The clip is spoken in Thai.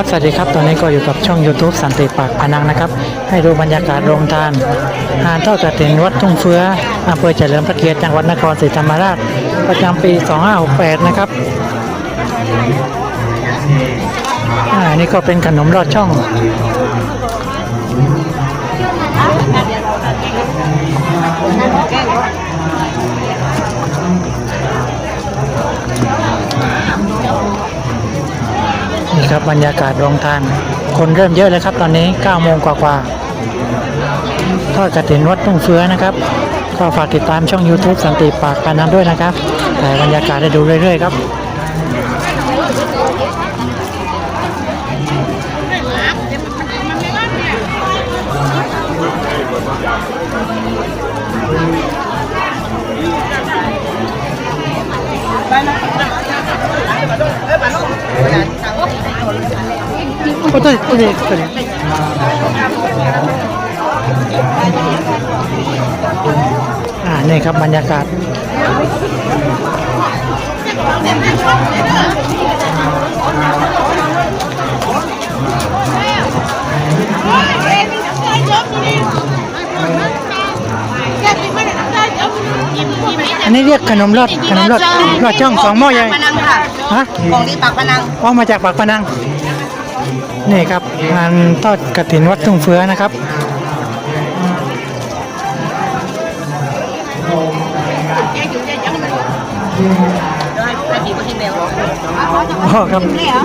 ครับสวัสดีครับตอนนี้ก็อยู่กับช่อง YouTube สันติปากพนังนะครับ ให้ดูบรรยากาศโรงทานหานทอดกระถินวัดทุ่งเฟื้ออำเภอเฉลิมพระเกียรติจังหวัดนครศรีธรรมราช ประจำปี 2568 นะครับอ่านี่ก็เป็นขนมรอดช่อง ครับบรรยากาศโรงทาน คนเริ่มเยอะเลยครับตอนนี้9โมงกว่าๆทอดกระถินวัดทุ่งเฟื้อนะครับ ก็ฝากติดตามช่อง YouTube สันติปากปานันด้วยนะครับ แต่บรรยากาศได้ดูเรื่อยๆครับ โอ้ตัวตัวนี้ตัวนี้อ่านี่ครับบรรยากาศอันนี้เรียกขนมลอดขนมลอดลอดช่องสองหม้อใหญ่ปากพนังค่ะฮะของดีปากพนังออกมาจากปากพนัง นี่ครับงานทอดกระถินวัดทุ่งเฟื้อนะครับไปผีก็ที่เบลอ๋อครับนี่เหรอ